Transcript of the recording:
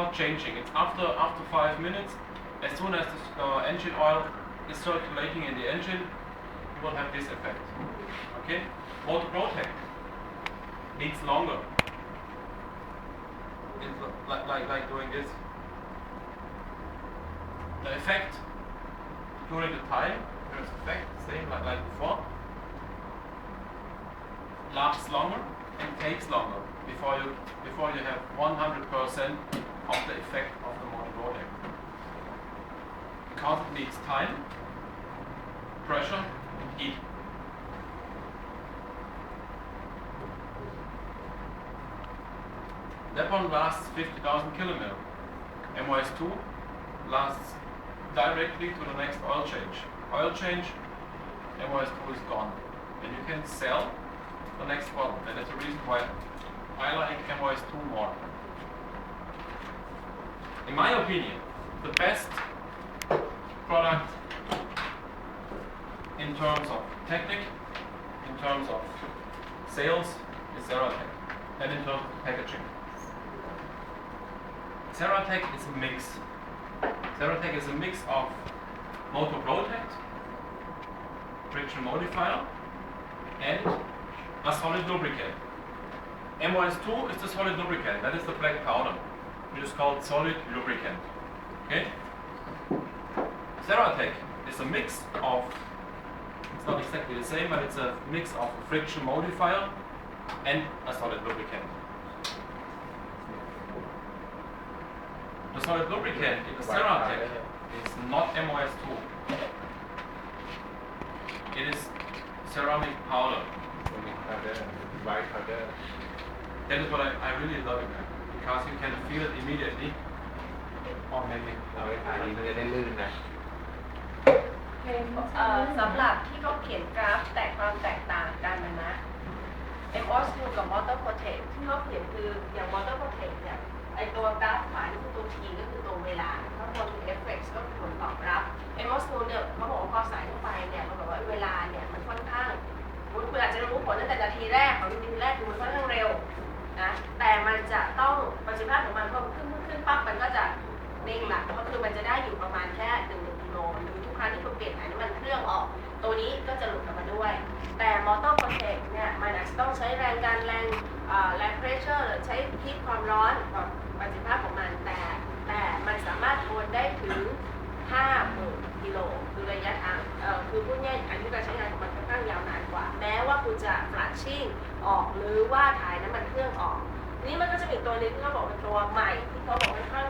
not changing. It's after after five minutes. As soon as the uh, engine oil is circulating in the engine, you will have this effect. Okay? Motor protect needs longer. It's like, like, like doing this. The effect during the time, there's effect, same like, like before, lasts longer and takes longer before you before you have 100% of the effect of the motor protect. Because it needs time, pressure, and heat. That one lasts 50,000 kilometer. MOS2 lasts directly to the next oil change. Oil change, MOS2 is gone. And you can sell the next one. And that's the reason why I like MOS2 more. In my opinion, the best product in terms of technique, in terms of sales, is Ceratec. And in terms of packaging. Ceratec is a mix. Ceratec is a mix of motor protect, friction modifier, and a solid lubricant. MOS2 is the solid lubricant, that is the black powder. It is called solid lubricant. Okay? Ceratec is a mix of, it's not exactly the same, but it's a mix of a friction modifier and a solid lubricant. The solid lubricant in the Ceratec is not MOS2. It is ceramic powder. That is what I, I really love it because you can feel it immediately. Or maybe เอาไว้ทานี้มันจะได้ลื่นนะ เอ่อสำหรับที่เขาเขียนกราฟแตกความแตกต่างกันนะนะ MOS กับ Motor Protect ที่เขาเขียนคืออย่าง Motor Protect เนี่ยไอตัวกราฟขวานี่คือตัว T เร่งละก็คือมันจะได้อยู่ประมาณแค่หนึ่งกิโลหรือทุกครั้งที่คุณเปลี่ยนถ่าน้ำมันเครื่องออก ตัวนี้ก็จะหลุดออกมาด้วย แต่มอเตอร์โปรเทคเนี่ยมันอาจจะต้องใช้แรงการแรงแรงเพรสเชอร์หรือใช้ทิศความร้อนกับประสิทธิภาพของมันแต่ แต่มันสามารถทนได้ถึง5หมื่นกิโลคือระยะทางคือพูดง่ายอายุการใช้งานของมันค่อนข้างยาวนานกว่า แม้ว่าคุณจะฟลัชชิ่งออกหรือว่าถ่ายน้ำมันเครื่องออกนี่มันก็จะมีตัวนี้ที่เขาบอกเป็นตัวใหม่ที่เขาบอกค่อนข้าง